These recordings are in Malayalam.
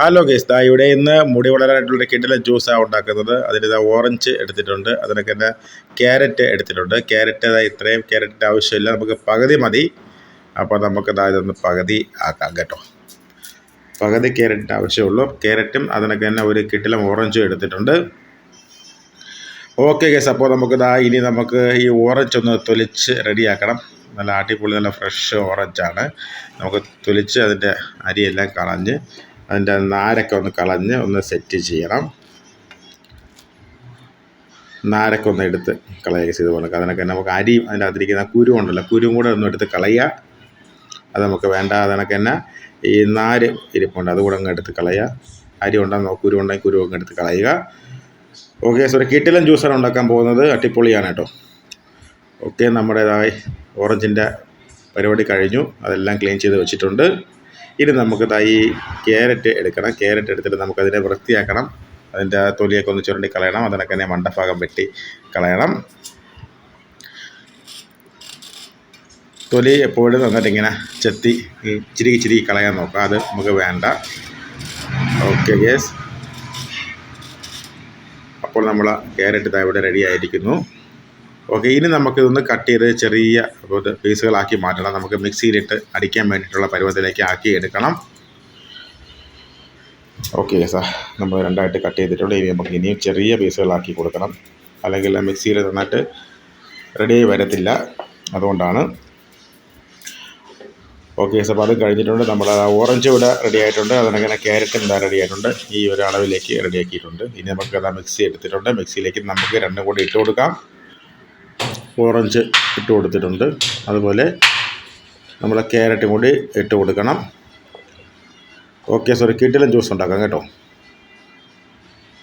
ഹലോ ഗേസ് ദാ ഇവിടെ ഇന്ന് മുടി വളരാനായിട്ടുള്ള കിഡിലെ ജ്യൂസാണ് ഉണ്ടാക്കുന്നത്. അതിന് ഇതാ ഓറഞ്ച് എടുത്തിട്ടുണ്ട്. അതിനൊക്കെ തന്നെ ക്യാരറ്റ് എടുത്തിട്ടുണ്ട്. ക്യാരറ്റ് ഇതാ ഇത്രയും ക്യാരറ്റിന്റെ ആവശ്യമില്ല. നമുക്ക് പകുതി മതി. അപ്പോൾ നമുക്ക് ഇതാ ഇതൊന്ന് പകുതി ആക്കാം കേട്ടോ. പകുതി ക്യാരറ്റിന്റെ ആവശ്യമുള്ളൂ ക്യാരറ്റും അതിനൊക്കെ തന്നെ ഒരു കിട്ടിലും ഓറഞ്ചും എടുത്തിട്ടുണ്ട്. ഓക്കെ ഗേസ് അപ്പോൾ നമുക്ക് ഇതാ ഇനി നമുക്ക് ഈ ഓറഞ്ച് ഒന്ന് തൊലിച്ച് റെഡിയാക്കണം. നല്ല അടിപൊളി നല്ല ഫ്രഷ് ഓറഞ്ചാണ്. നമുക്ക് തൊലിച്ച് അതിന്റെ അരിയെല്ലാം കളഞ്ഞ് അതിന്റെ നാരൊക്കെ ഒന്ന് കളഞ്ഞ് ഒന്ന് സെറ്റ് ചെയ്യണം. നാരൊക്കെ ഒന്ന് എടുത്ത് കളയുക ചെയ്ത് കൊടുക്കുക അതിനൊക്കെ നമുക്ക് അരിയും അതിന്റെ അകത്തിരിക്കുന്ന കുരു ഉണ്ടല്ലോ കുരുവും കൂടെ ഒന്ന് എടുത്ത് കളയുക. അത് നമുക്ക് വേണ്ട അതിനൊക്കെ തന്നെ ഈ നാര് ഇരിപ്പുണ്ട് അതുകൂടെ അങ്ങ് എടുത്ത് കളയുക. അരി ഉണ്ടെന്നോ കുരു ഉണ്ടെങ്കിൽ കുരു അങ്ങ് എടുത്ത് കളയുക. ഓക്കെ സോറി കിട്ടിലൻ ജ്യൂസാണ് ഉണ്ടാക്കാൻ പോകുന്നത് അട്ടിപ്പൊളിയാണ് കേട്ടോ. ഓക്കെ നമ്മുടേതായി ഓറഞ്ചിന്റെ പരിപാടി കഴിഞ്ഞു. അതെല്ലാം ക്ലീൻ ചെയ്ത് വെച്ചിട്ടുണ്ട്. ഇനി നമുക്ക് ഈ ക്യാരറ്റ് എടുക്കണം. ക്യാരറ്റ് എടുത്തിട്ട് നമുക്കതിനെ വൃത്തിയാക്കണം. അതിന്റെ തൊലിയൊക്കെ ഒന്ന് ചുരണ്ടി കളയണം. അതിനൊക്കെ തന്നെ മണ്ടഭാഗം വെട്ടി കളയണം. തൊലി എപ്പോഴും നന്നായിട്ട് ഇങ്ങനെ ചെത്തി ചിരി ചിരി കളയാൻ നോക്കാം അത് നമുക്ക് വേണ്ട. ഓക്കെ യെസ് അപ്പോൾ നമ്മൾ ക്യാരറ്റ് ഇവിടെ റെഡി ആയിരിക്കുന്നു. ഓക്കെ ഇനി നമുക്കിതൊന്ന് കട്ട് ചെയ്ത് ചെറിയ പീസുകളാക്കി മാറ്റണം. നമുക്ക് മിക്സിയിലിട്ട് അടിക്കാൻ വേണ്ടിയിട്ടുള്ള പരുവത്തിലേക്ക് ആക്കി എടുക്കണം. ഓക്കെ സാർ നമ്മൾ രണ്ടായിട്ട് കട്ട് ചെയ്തിട്ടുണ്ട് ഇനി നമുക്ക് ഇനിയും ചെറിയ പീസുകളാക്കി കൊടുക്കണം. അല്ലെങ്കിൽ മിക്സിയിൽ നന്നായിട്ട് റെഡിയായി വരത്തില്ല. അതുകൊണ്ടാണ്. ഓക്കെ സാർ അപ്പോൾ അത് കഴിഞ്ഞിട്ടുണ്ട്. നമ്മൾ ഓറഞ്ച് ഇവിടെ റെഡി ആയിട്ടുണ്ട്. അതിനങ്ങനെ ക്യാരറ്റ് എന്താ റെഡി ആയിട്ടുണ്ട്. ഈ ഒരു അളവിലേക്ക് റെഡിയാക്കിയിട്ടുണ്ട് ഇനി നമുക്ക് അതാ മിക്സി എടുത്തിട്ടുണ്ട്. മിക്സിയിലേക്ക് നമുക്ക് രണ്ടും കൂടി ഇട്ട് കൊടുക്കാം. ഓറഞ്ച് ഇട്ട് കൊടുത്തിട്ടുണ്ട്. അതുപോലെ നമ്മൾ ക്യാരറ്റും കൂടി ഇട്ട് കൊടുക്കണം. ഓക്കെ സോറി കിട്ടിലും ജ്യൂസ് ഉണ്ടാക്കാം കേട്ടോ.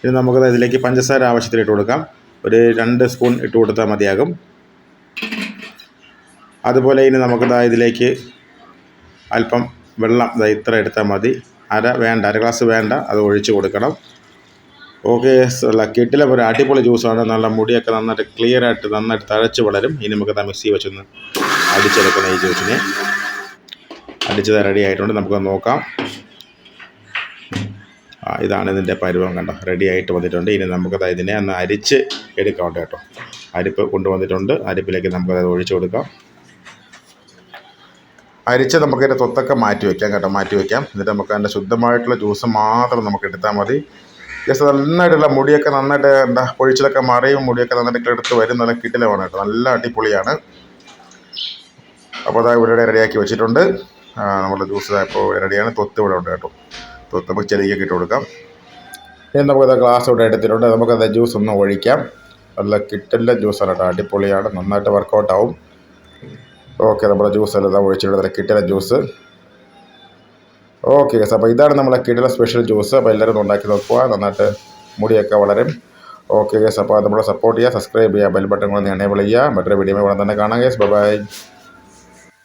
ഇനി നമുക്കത് ഇതിലേക്ക് പഞ്ചസാര ആവശ്യത്തിന് ഇട്ട് കൊടുക്കാം. ഒരു രണ്ട് സ്പൂൺ ഇട്ട് കൊടുത്താൽ മതിയാകും. അതുപോലെ ഇനി നമുക്കിതാ ഇതിലേക്ക് അല്പം വെള്ളം ഇതാ ഇത്ര എടുത്താൽ മതി. അര വേണ്ട അര ഗ്ലാസ് വേണ്ട അത് ഒഴിച്ച് കൊടുക്കണം. ഓക്കെ കിട്ടില്ല ഒരു അടിപൊളി ജ്യൂസാണ് നല്ല മുടിയൊക്കെ നന്നായിട്ട് ക്ലിയർ ആയിട്ട് നന്നായിട്ട് തഴച്ച് വളരും. ഇനി നമുക്ക് മിക്സി വെച്ചൊന്ന് അടിച്ചെടുക്കണം ഈ ജ്യൂസിനെ അടിച്ചത് റെഡി ആയിട്ടുണ്ട്. നമുക്ക് നോക്കാം. ഇതാണ് ഇതിന്റെ പരിവം കണ്ടോ. റെഡി ആയിട്ട് വന്നിട്ടുണ്ട്. ഇനി നമുക്കത് ഇതിനെ ഒന്ന് അരിച്ച് എടുക്കാം കേട്ടോ. അരിപ്പ് കൊണ്ടുവന്നിട്ടുണ്ട് അരിപ്പിലേക്ക് നമുക്കത് ഒഴിച്ചു കൊടുക്കാം. അരിച്ച് നമുക്കതിന്റെ തൊത്തൊക്കെ മാറ്റി വയ്ക്കാം കേട്ടോ. മാറ്റി വയ്ക്കാം എന്നിട്ട് നമുക്ക് അതിന്റെ ശുദ്ധമായിട്ടുള്ള ജ്യൂസ് മാത്രം നമുക്ക് എടുത്താൽ മതി. ജസ്റ്റ് നന്നായിട്ടുള്ള മുടിയൊക്കെ നന്നായിട്ട് എന്താ പൊഴിച്ചിലൊക്കെ മറിയും മുടിയൊക്കെ നന്നായിട്ട് എടുത്ത് വരും നല്ല കിട്ടിലമാണ് കേട്ടോ. നല്ല അടിപൊളിയാണ്. അപ്പോൾ അതാ ഇവിടെ റെഡിയാക്കി വെച്ചിട്ടുണ്ട്. നമ്മുടെ ജ്യൂസ് ഇപ്പോൾ റെഡിയാണ് തൊത്ത് ഇവിടെ ഉണ്ട് കേട്ടോ. തൊത്ത് നമുക്ക് ചെടിക്കൊക്കെ ഇട്ട് കൊടുക്കാം. ഇനി നമുക്കത് ഗ്ലാസ് ഇവിടെ എടുത്തിട്ടുണ്ട്. നമുക്കത് ജ്യൂസ് ഒന്ന് ഒഴിക്കാം. നല്ല കിട്ടലിന്റെ ജ്യൂസാണ് കേട്ടോ. അടിപൊളിയാണ്. നന്നായിട്ട് വർക്കൗട്ടാവും ഓക്കെ നമ്മുടെ ജ്യൂസ് എല്ലാം ഒഴിച്ചിട്ട് കിട്ടല ജ്യൂസ് ഓക്കെ ഗസ് അപ്പോൾ ഇതാണ് നമ്മളെ കിടില സ്പെഷ്യൽ ജ്യൂസ് അപ്പോൾ എല്ലാവരും ഉണ്ടാക്കി നോക്കുക. നന്നായിട്ട് മുടിയൊക്കെ വളരും. ഓക്കെ ഗസ് അപ്പോൾ നമ്മളെ സപ്പോർട്ട് ചെയ്യുക സബ്സ്ക്രൈബ് ചെയ്യുക ബെൽ ബട്ടൺ കൊണ്ട് എനേബിൾ ചെയ്യുക. മറ്റൊരു വീഡിയോ ഉടൻ തന്നെ കാണാം ഗസ് ബൈ